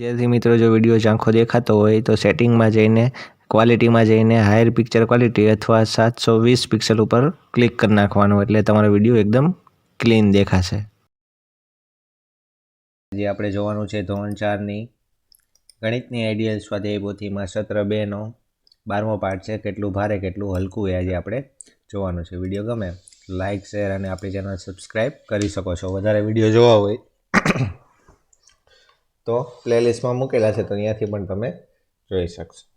વિદ્યાર્થી મિત્રો, જો વીડિયો ઝાંખો દેખાતો હોય તો સેટિંગમાં જઈને ક્વોલિટીમાં જઈને હાયર પિક્ચર ક્વોલિટી અથવા સાતસો વીસ પિક્સલ ઉપર ક્લિક કરી નાખવાનું એટલે તમારો વીડિયો એકદમ ક્લીન દેખાશે. આજે આપણે જોવાનું છે ધોરણ ચારની ગણિતની આઈડિયલ સ્વાધ્યાય પોથીમાં સત્ર બેનો બારમો પાઠ છે, કેટલું ભારે, કેટલું હલકું એ આજે આપણે જોવાનું છે. વીડિયો ગમે લાઇક શેર અને આપણી ચેનલ સબસ્ક્રાઈબ કરી શકો છો. વધારે વીડિયો જોવા હોય તો પ્લેલિસ્ટમાં મૂકેલા છે તો અહીંયાથી પણ તમે જોઈ શકશો.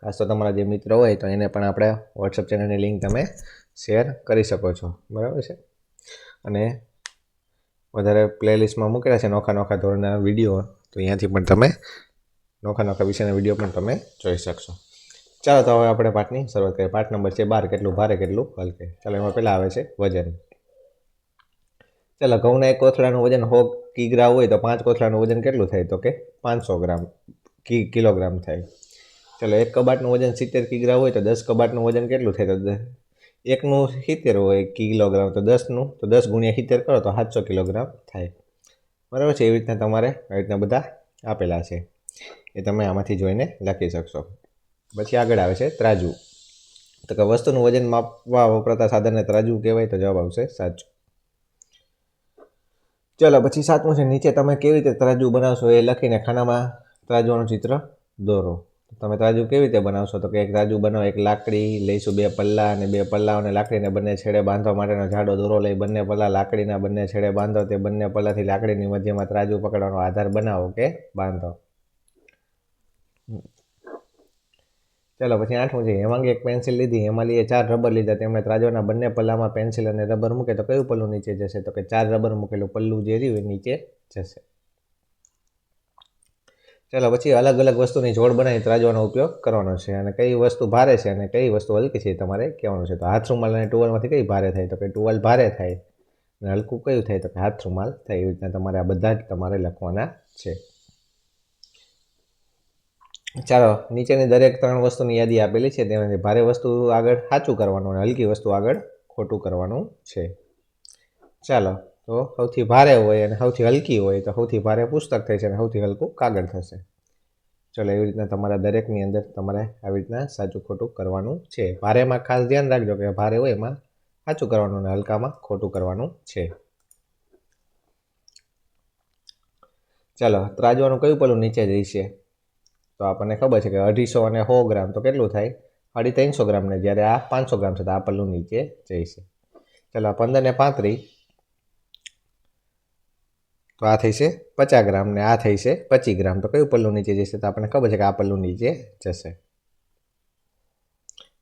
ખાસ તો તમારા જે મિત્ર હોય તો એને પણ આપણે વોટ્સઅપ ચેનલની લિંક તમે શેર કરી શકો છો. બરાબર છે? અને વધારે પ્લેલિસ્ટમાં મૂકેલા છે નોખા નોખા ધોરણના વીડિયો તો અહીંયાથી પણ તમે નોખા નોખા વિષયના વીડિયો પણ તમે જોઈ શકશો. ચાલો તો હવે આપણે પાઠની શરૂઆત કરીએ. પાઠ નંબર છે બાર, કેટલું ભારે, કેટલું હલકે? ચાલો એમાં પહેલાં આવે છે વજન. ચાલો, ઘઉંના એક કોથળાનું વજન સો કિગ્રા હોય તો પાંચ કોથળાનું વજન કેટલું થાય? તો કે પાંચસો ગ્રામ કિલોગ્રામ થાય. ચાલો, એક કબાટનું વજન સિત્તેર કિગ્રા હોય તો દસ કબાટનું વજન કેટલું થાય? તો એકનું સિત્તેર હોય કિલોગ્રામ, તો દસનું, તો દસ ગુણ્યા સિત્તેર કરો તો સાતસો કિલોગ્રામ થાય. બરાબર છે? એવી રીતના તમારે આવી રીતના બધા આપેલા છે. એ તમે આમાંથી જોઈને લખી શકશો. પછી આગળ આવે છે ત્રાજુ. તો કે વસ્તુનું વજન માપવા વપરાતા સાધનને ત્રાજુ કહેવાય તો જવાબ આવશે સાચું. ચલો, પછી સાતમું છે, નીચે તમે કેવી રીતે ત્રાજુ બનાવશો એ લખીને ખાનામાં ત્રાજુનું ચિત્ર દોરો. તમે તરાજુ કેવી રીતે બનાવશો? તો કે એક તરાજુ બનાવો, એક લાકડી લઈશું બે પલ્લા અને બે પલ્લાઓને લાકડીને બંને છેડે બાંધવા માટેનો જાડો દોરો, લઈ બંને પલ્લા લાકડીના બંને છેડે બાંધો, તે બંને પલ્લાથી લાકડીની મધ્યમાં ત્રાજુ પકડવાનો આધાર બનાવો કે બાંધો. ચાલો, પછી આઠમું છે. હેમાંગી એક પેન્સિલ લીધી. હેમાલીએ ચાર રબર લીધા. તેમણે ત્રાજવાના બંને પલ્લામાં પેન્સિલ અને રબર મૂકે. તો કયું પલ્લું નીચે જશે? તો કે ચાર રબર મૂકેલું. પલ્લું જે રહ્યું એ નીચે જશે. ચાલો, પછી અલગ અલગ વસ્તુની જોડ બનાવી ત્રાજવાનો ઉપયોગ કરવાનો છે. અને કઈ વસ્તુ ભારે છે અને કઈ વસ્તુ હલકી છે તમારે કહેવાનું છે. તો હાથ રૂમાલ અને ટુવાલમાંથી કઈ ભારે થાય? તો કે ટુવાલ ભારે થાય. અને હલકું કયું થાય? તો કે હાથ રૂમાલ થાય. એવી રીતના તમારે આ બધા જ તમારે લખવાના છે. ચાલો, નીચેની દરેક ત્રણ વસ્તુની યાદી આપેલી છે. તેમાંથી ભારે વસ્તુ આગળ સાચું કરવાનું અને હલકી વસ્તુ આગળ ખોટું કરવાનું છે. ચાલો, તો સૌથી ભારે હોય અને સૌથી હલકી હોય તો સૌથી ભારે પુસ્તક છે અને સૌથી હલકું કાગળ થશે. ચલો, એવી રીતના તમારા દરેકની અંદર તમારે આવી રીતના સાચું ખોટું કરવાનું છે. ભારેમાં ખાસ ધ્યાન રાખજો કે ભારે હોય એમાં સાચું કરવાનું અને હલકામાં ખોટું કરવાનું છે. ચાલો, ત્રાજવાનું કયું પેલું નીચે જઈશે તો આપણને ખબર છે કે અઢીસો અને સો ગ્રામ તો કેટલું થાય? અઢી ત્રણસો ગ્રામને જ્યારે આ પાંચસો ગ્રામ છે તો આ પલ્લું નીચે જઈશે. ચાલો પંદર ને પાંત્રીસ. તો આ થઈ છે પચાસ ગ્રામ ને આ થઈ છે પચીસ ગ્રામ. તો કયું પલ્લું નીચે જશે તો આપણને ખબર છે કે આ પલ્લું નીચે જશે.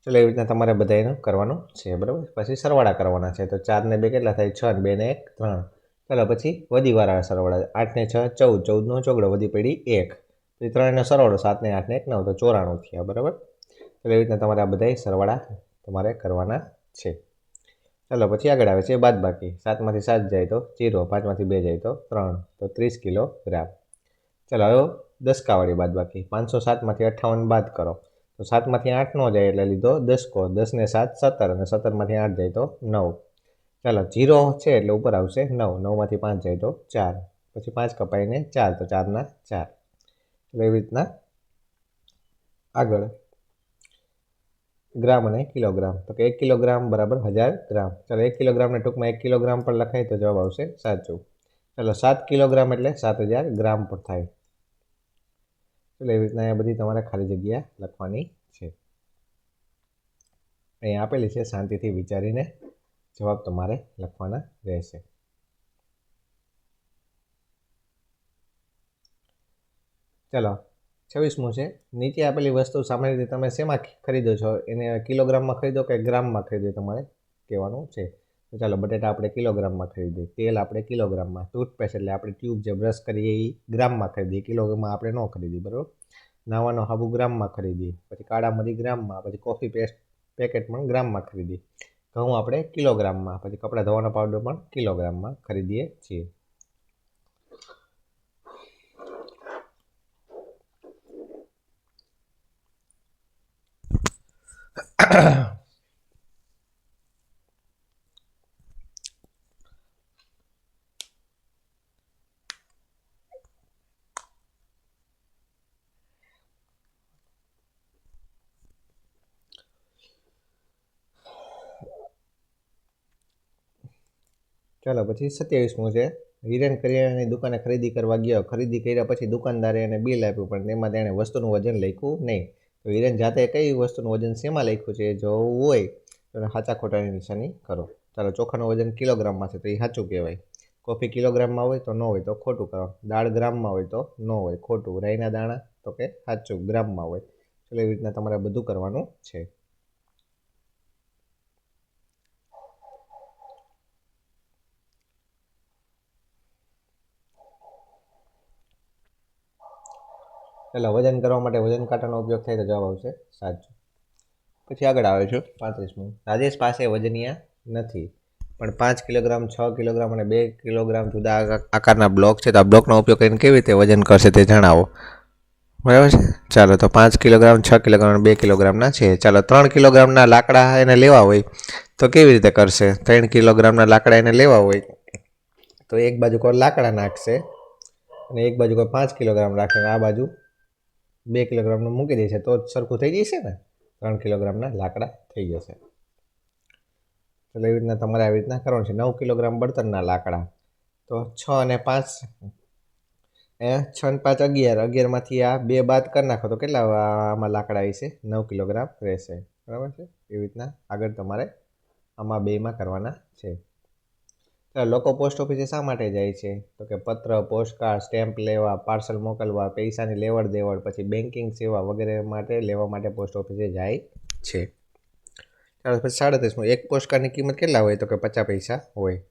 ચલો એવી રીતના તમારે બધા એનું કરવાનું છે, બરાબર? પછી સરવાળા કરવાના છે. તો ચાર ને બે કેટલા થાય? છ ને બે ને એક, ત્રણ. ચાલો પછી વધી વાળા સરવાળા. આઠ ને છ, ચૌદ. ચૌદનો ચોગડો વધી પડી એક. પછી ત્રણનો સરવાળો સાતને આઠને એક નવ, તો ચોરાણું થયા, બરાબર? તો એવી રીતના તમારે આ બધા સરવાળા તમારે કરવાના છે. ચાલો, પછી આગળ આવે છે બાદ બાકી સાતમાંથી સાત જાય તો જીરો, પાંચમાંથી બે જાય તો ત્રણ, તો ત્રીસ કિલો ગ્રામ. ચાલો, હવે દસકાવાળી બાદ બાકી પાંચસો સાતમાંથી અઠ્ઠાવન બાદ કરો. તો સાતમાંથી આઠ ન જાય એટલે લીધો દસકો. દસને સાત, સત્તર, અને સત્તરમાંથી આઠ જાય તો નવ. ચાલો, જીરો છે એટલે ઉપર આવશે નવ. નવમાંથી પાંચ જાય તો ચાર. પછી પાંચ કપાઈને ચાર, તો ચારના ચાર. એટલે એવી રીતના આગળ. ગ્રામ અને કિલોગ્રામ. તો કે એક કિલોગ્રામ બરાબર હજાર ગ્રામ. ચાલો એક કિલોગ્રામને ટૂંકમાં એક કિલોગ્રામ પણ લખાય તો જવાબ આવશે સાચું. ચાલો સાત કિલોગ્રામ એટલે સાત હજાર ગ્રામ પણ થાય. એટલે એવી રીતના અહીંયા બધી તમારે ખાલી જગ્યા લખવાની છે. અહીંયા આપેલી છે શાંતિથી વિચારીને જવાબ તમારે લખવાના રહેશે. ચાલો, છવ્વીસમું છે. નીચે આપેલી વસ્તુ સામાન્ય રીતે તમે શેમાં ખરીદો છો? એને કિલોગ્રામમાં ખરીદો કે ગ્રામમાં ખરીદો તમારે કહેવાનું છે. તો ચાલો, બટેટા આપણે કિલોગ્રામમાં ખરીદીએ. તેલ આપણે કિલોગ્રામમાં. ટૂથપેસ્ટ એટલે આપણે ટ્યુબ જે બ્રશ કરીએ એ ગ્રામમાં ખરીદીએ. કિલોગ્રામમાં આપણે ન ખરીદીએ, બરાબર? નાવાનો હાબુ ગ્રામમાં ખરીદીએ. પછી કાળા મરી ગ્રામમાં. પછી કોફી પેસ્ટ પેકેટ પણ ગ્રામમાં ખરીદીએ. ઘઉં આપણે કિલોગ્રામમાં. પછી કપડાં ધોવાનો પાવડર પણ કિલોગ્રામમાં ખરીદીએ છીએ. ચાલો, પછી સત્યાવીસમું છે. હિરેન કરિયાણાની દુકાને ખરીદી કરવા ગયો. ખરીદી કર્યા પછી દુકાનદારે એને બિલ આપ્યું, પણ તેમાં તેણે વસ્તુનું વજન લખ્યું નહીં. તો હિરેન જાતે કઈ વસ્તુનું વજન શેમાં લખ્યું છે જોવું હોય તો એને સાચા ખોટાની નિશાની કરો. ચાલો ચોખાનું વજન કિલોગ્રામમાં છે તો એ સાચું કહેવાય. કોફી કિલોગ્રામમાં હોય તો ન હોય તો ખોટું કરવાનું દાળ ગ્રામમાં હોય તો ન હોય ખોટું. રાઈના દાણા તો કે સાચું ગ્રામમાં હોય. એટલે એવી રીતના તમારે બધું કરવાનું છે. ચાલો વજન કરવા માટે વજન કાંટાનો ઉપયોગ થાય તો જવાબ આવશે સાચું. પછી આગળ આવે છે પાંત્રીસમું. રાજેશ પાસે વજનિયા નથી, પણ પાંચ કિલોગ્રામ, છ કિલોગ્રામ અને બે કિલોગ્રામ જુદા આકારના બ્લોક છે તો આ બ્લોકનો ઉપયોગ કરીને કેવી રીતે વજન કરશે તે જણાવો. બરાબર છે? ચાલો તો પાંચ કિલોગ્રામ, છ કિલોગ્રામ અને બે કિલોગ્રામના છે. ચાલો ત્રણ કિલોગ્રામના લાકડા એને લેવા હોય તો કેવી રીતે કરશે? ત્રણ કિલોગ્રામના લાકડા એને લેવા હોય તો એક બાજુ કોઈ લાકડા નાખશે અને એક બાજુ કોઈ પાંચ કિલોગ્રામ રાખે આ બાજુ બે કિલોગ્રામનું મૂકી દેશે તો સરખું થઈ જશે ને? ત્રણ કિલોગ્રામના લાકડા થઈ જશે. એટલે એવી રીતના તમારે આવી રીતના કરવાનું છે. નવ કિલોગ્રામ બળતણના લાકડા. તો છ અને પાંચ, એ છ ને પાંચ અગિયાર. અગિયારમાંથી આ બે બાદ કરી નાખો તો કેટલા આમાં લાકડા છે? નવ કિલોગ્રામ રહેશે. બરાબર છે? એવી રીતના આગળ તમારે આમાં બેમાં કરવાના છે. લોકો પોસ્ટ ઓફિસે શા માટે જાય છે? તો કે પત્ર, પોસ્ટકાર્ડ, સ્ટેમ્પ લેવા, પાર્સલ મોકલવા, પૈસાની લેવડ દેવડ પછી બેન્કિંગ સેવા વગેરે માટે લેવા માટે પોસ્ટ ઓફિસે જાય છે. ચાલો, પછી સાડત્રીસમું. એક પોસ્ટકાર્ડની કિંમત કેટલા હોય? તો કે પચાસ પૈસા હોય.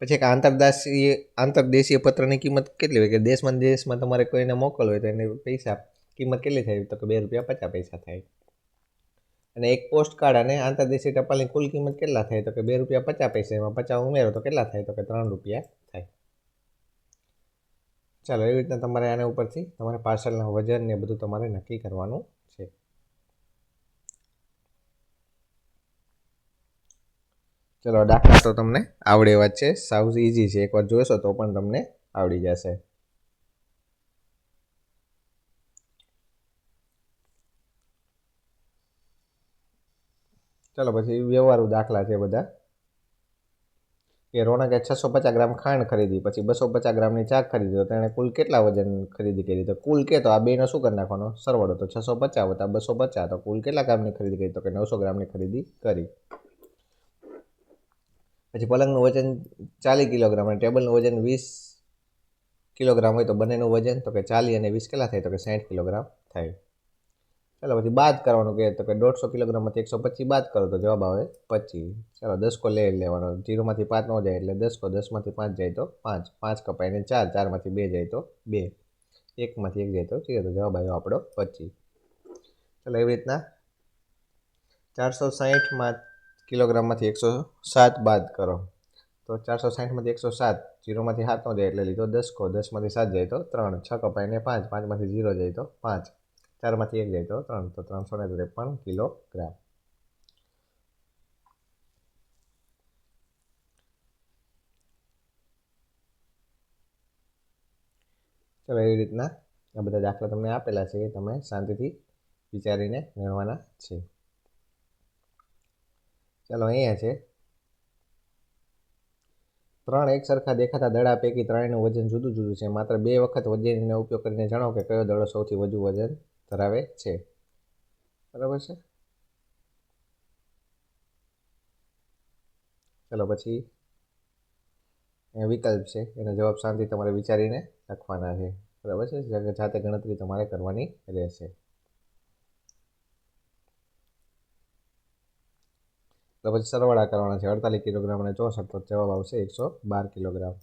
પછી એક આંતરદાસીય, આંતરદેશીય પત્રની કિંમત કેટલી હોય? કે દેશમાં દેશમાં તમારે કોઈને મોકલવું હોય તો એની પૈસા કિંમત કેટલી થાય? તો કે બે રૂપિયા પચાસ પૈસા થાય. અને એક પોસ્ટ કાર્ડ અને આંતરદેશીય ટપાલની કુલ કિંમત કેટલા થાય? તો કે બે રૂપિયા પચાસ પૈસા, એમાં પચાસ ઉમેરો, તો કેટલા થાય? તો કે ત્રણ રૂપિયા થાય. ચાલો, એવી રીતના તમારે આના ઉપરથી તમારે પાર્સલના વજન ને બધું તમારે નક્કી કરવાનું છે. ચલો દાખલા તો તમને આવડે એવા છે. સાવ ઇઝી છે. એકવાર જોશો તો પણ તમને આવડી જશે. ચલો પછી વ્યવહારુ દાખલા છે બધા. કે રોનકે છસો પચાસ ગ્રામ ખાંડ ખરીદી, પછી બસો પચાસ ગ્રામની ચાક ખરીદી, તો તેણે કુલ કેટલા વજન ખરીદી કરી? તો કુલ કે આ બેનો શું કરી નાખવાનો? સરવાળો, તો છસો પચાસ વત્તા બસો પચાસ, તો કુલ કેટલા ગ્રામની ખરીદી કરી? તો કે નવસો ગ્રામની ખરીદી કરી. પછી પલંગનું વજન ચાલીસ કિલોગ્રામ અને ટેબલનું વજન વીસ કિલોગ્રામ હોય તો બંનેનું વજન, તો કે ચાલીસ અને વીસ કેટલા થાય? તો કે સાઠ કિલોગ્રામ થાય. ચાલો, પછી બાદ કરવાનું કહે તો કે દોઢસો કિલોગ્રામમાંથી એકસો પચીસ બાદ કરો, તો જવાબ આવે પચીસ. ચાલો, દસકો લઈ લેવાનો. જીરોમાંથી પાંચ ન જાય એટલે દસકો, દસમાંથી પાંચ જાય તો પાંચ. પાંચ કપાઈને ચાર, ચારમાંથી બે જાય તો બે. એકમાંથી એક જાય તો જીરો તો જવાબ આવ્યો આપણો પચીસ. ચાલો, એવી રીતના ચારસો સાહીઠમાં કિલોગ્રામમાંથી એકસો સાત બાદ કરો. તો ચારસો સાહીઠમાંથી એકસો સાત, જીરોમાંથી સાત ન જાય એટલે લીધો દસકો. દસમાંથી સાત જાય તો ત્રણ. છ કપાઈને પાંચ. પાંચમાંથી જીરો જાય તો પાંચ. ચારમાંથી એક જાય તો ત્રણ, તો ત્રણસો ને ત્રેપન કિલોગ્રામ. ચલો એવી રીતના આ બધા દાખલા તમને આપેલા છે, એ તમે શાંતિથી વિચારીને ગણવાના છે. ચાલો અહીંયા છે. ત્રણ એક સરખા દેખાતા દડા પૈકી ત્રણેયનું વજન જુદું જુદું છે. માત્ર બે વખત વજનનો ઉપયોગ કરીને જણાવો કે કયો દડો સૌથી વધુ વજન ધરાવે છે. બરાબર છે? ચલો પછી વિકલ્પ છે. એનો જવાબ શાંતિ તમારે વિચારીને લખવાના છે. બરાબર છે? જાતે ગણતરી તમારે કરવાની રહેશે. તો પછી સરવાળા કરવાના છે. અડતાલીસ કિલોગ્રામ અને ચોસઠ તો જવાબ આવશે એકસો બાર કિલોગ્રામ.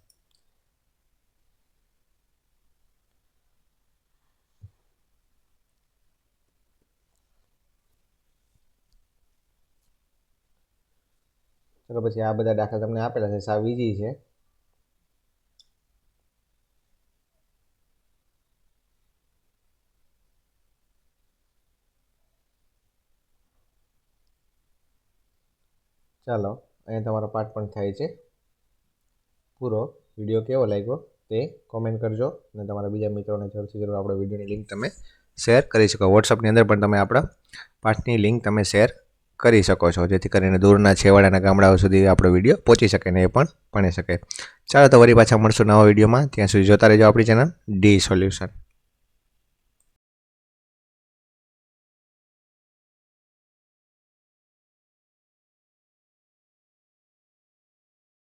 ચલો પછી આ બધા દાખલા તમને આપેલા છે, સાવ ઈઝી છે. ચાલો, અહીંયા તમારો પાઠ પણ થાય છે. પૂરો વીડિયો કેવો લાગ્યો તે કોમેન્ટ કરજો અને તમારા બીજા મિત્રોને જરૂરથી જરૂર આપણો વિડીયોની લિંક તમે શેર કરી શકો. વોટ્સઅપની અંદર પણ તમે આપણા પાઠની લિંક તમે શેર કરી શકો છો. જેથી કરીને દૂરના છેવાડાના ગામડાઓ સુધી આપણો વીડિયો પહોંચી શકે ને એ પણ ભણી શકે. ચાલો તો વળી પાછા મળશું નવા વિડીયોમાં. ત્યાં સુધી જોતા રહેજો આપણી ચેનલ ડી સોલ્યુશન.